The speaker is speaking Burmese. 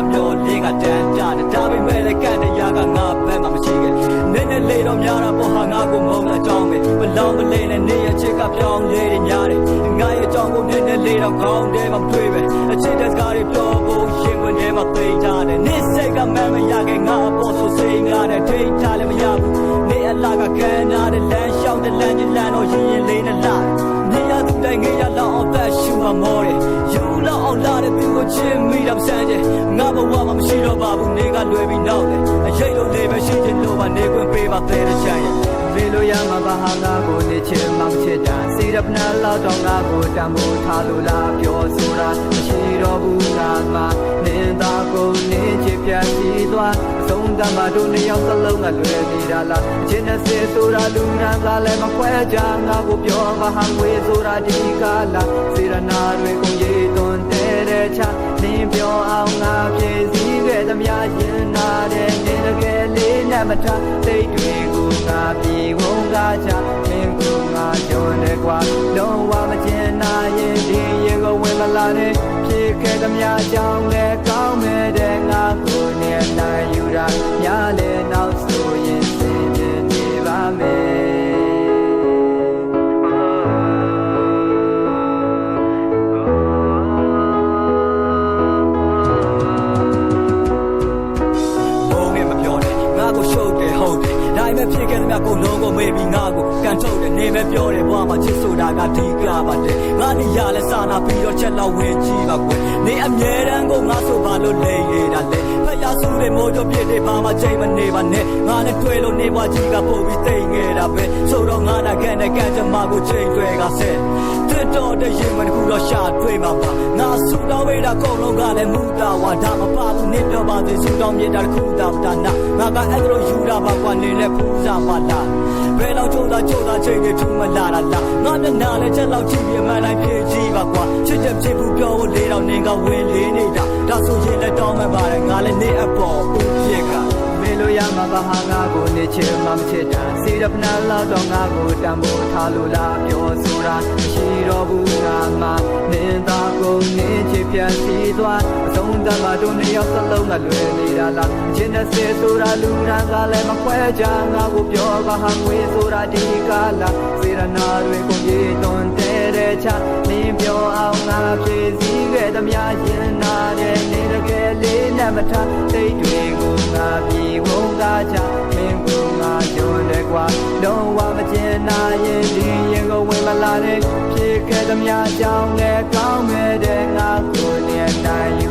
တော့မျောလေးကတန်းကြတယ်ဒါပေမဲ့လည်းကန့်တရားကငါဘက်မှာမရှိခဲ့နည်းနည်းလေးတော့များတာပေါ့ဟာငါကိုမုန်းတာကြောင်းပဲဘလောင်းမလေးနဲ့နေရချစ်ကပြောင်းလေးတွေများတယ်ငါရဲ့အကြောင်းကိုနည်းနည်းလေးတော့ခေါင်းထဲမှာမတွေ့ပဲအချစ်တဲ့စကားတွေပြောဖို့ရှင်ဝင်ထဲမှာသိကြတယ်နေစိတ်ကမမရခဲ့ငါအပေါ်ဆိုစိတ်ငါနဲ့ထိတ်ထားလည်းမရဘူးနေအလားကခံနာတဲ့လမ်းလျှောက်တဲ့လမ်းကြီးလမ်းတော့ရင်ရင်လေးနဲ့လာနေရသူတိုင်းငေးရလောက်အောင်သက်ရှူမှာမောတယ် ယူလောက်အောင်လာတဲ့သူကိုချစ်မိတာမဆန်းချင်ငါဘဝမှာမရှိတော့ပါဘူးနေကလွယ်ပြီးနောက်တယ်အရေးလုံးလေးပဲရှိချင်လို့ပါနေခွင့်ပေးပါတဲ့ချမ်းရဲ့မေလို့ရမှာဘာဟာငါကိုနေချင်မှမချစ်တာစေရပနာလောက်တော့ငါကိုတမ်းဖို့ထားလို့လားပြောဆိုတာမရှိတော့ဘူးငါမှနင်းသားကိုနေချစ်ပြတ်စီသွားအဆုံးသတ်မှတို့နှစ်ယောက်စလုံးကလွယ်နေတာလားအချင်းနဲ့စေဆိုတာလူရန်ကလည်းမခွဲကြငါကိုပြောဘာဟာငွေဆိုတာဒီကလာစေရနာတွေကိုရည်သွန်တဲ့တဲ့ ချနင်းပြောအောင်ငါပြေစီခဲ့သမျှရင်နာတဲ့နေတကယ်လေးနဲ့မထားစိတ်တွေကိုငါပြေဝုန်းကားချမင်းကငါကြုံတယ်ကွာလုံးဝမကျင်နာရင်ဒီရေကိုဝင်မလာနဲ့ဖြစ်ခဲ့သမျှကြောင့်လည်းကောင်း ဖြစ်ခဲ့သမျှကိုလုံးကိုမေးပြီးငါကိုကန်ထုတ်တယ်နေမဲ့ပြောတယ်ဘွားမှာချစ်ဆိုတာကဒီကပါတယ်ငါနေရလဲစာနာပြီးတော့ချက်လောက်ဝင်ကြည့်ပါကွယ်နေအမြဲတမ်းကိုငါဆိုပါလို့လေနေတာလေဖျားဆူတဲ့မိုးကြပြစ်တဲ့ဘာမှချိန်မနေပါနဲ့ငါနဲ့တွေ့လို့နေဘွားကြီးကပို့ပြီးတိတ်ငယ်တာပဲဆိုတော့ငါနာခံတဲ့ကံကြမ္မာကိုချိန်တွေကဆက်တစ်တော်တဲ့ရင်မတစ်ခုတော့ရှာတွေ့မှာပါငါဆူတောင်းဝေးတာကုန်လုံးကလည်းမူတာဝါဒါမပါဘူးနေပြောပါသေးဆူတောင်းမြေတာတစ်ခုတာတာနာငါကအဲ့လိုယူတာပါကွာနေလဲပူစားပါလားဘယ်တော့ကြိုးသားကြိုးသားချိန်တွေထူမလာတာလားငါမျက်နှာလဲချက်လောက်ကြည့်ပြမှန်းလိုက်ဖြစ်ကြည့်ပါကွာချစ်ချက်ဖြစ်ဘူးပြောဖို့လေးတော့နေကဝင်လေးနေတာဒါဆိုရင်လည်းတောင်းမှပါတယ်ငါလည်းနေအပေါ်ဦးဖြစ်ကမေလို့ရမှာဘာဟာငါကိုနေချင်မှမချစ်တာစေရပနာလောက်တော့ငါကိုတမ်းဖို့ထားလို့လားပြောဆိုတာမရှိတော့ဘူးငါမှနင်းသားကိုနေချစ်ပြန်စီသွားအဆုံးသ တ်မှတို့နှစ်ယောက်စလုံးကလွယ်နေတာလားအချင်းနဲ့စေဆိုတာလူရန်ကလည်းမခွဲကြငါကိုပြောဘာဟာငွေဆိုတာဒီကလာစေရနာတွေကိုပြေသွန်တဲ့တဲ့ချနင်းပြောအောင်ငါဖြည့်စည်းခဲ့သမျှရင်နာတဲ့နေတကယ်လေးနဲ့မထားစိတ်တွေကိုငါပြေဝုန်းကားချမင်းကငါကြုံတယ်ကွာလုံးဝမကျင်နာရင်ဒီရင်ကိုဝင်မလာတဲ့ဖြစ်ခဲ့သမျှကြောင့်လည်းကောင်းမဲ့တဲ့ငါကိုနဲ့နိုင်ယူ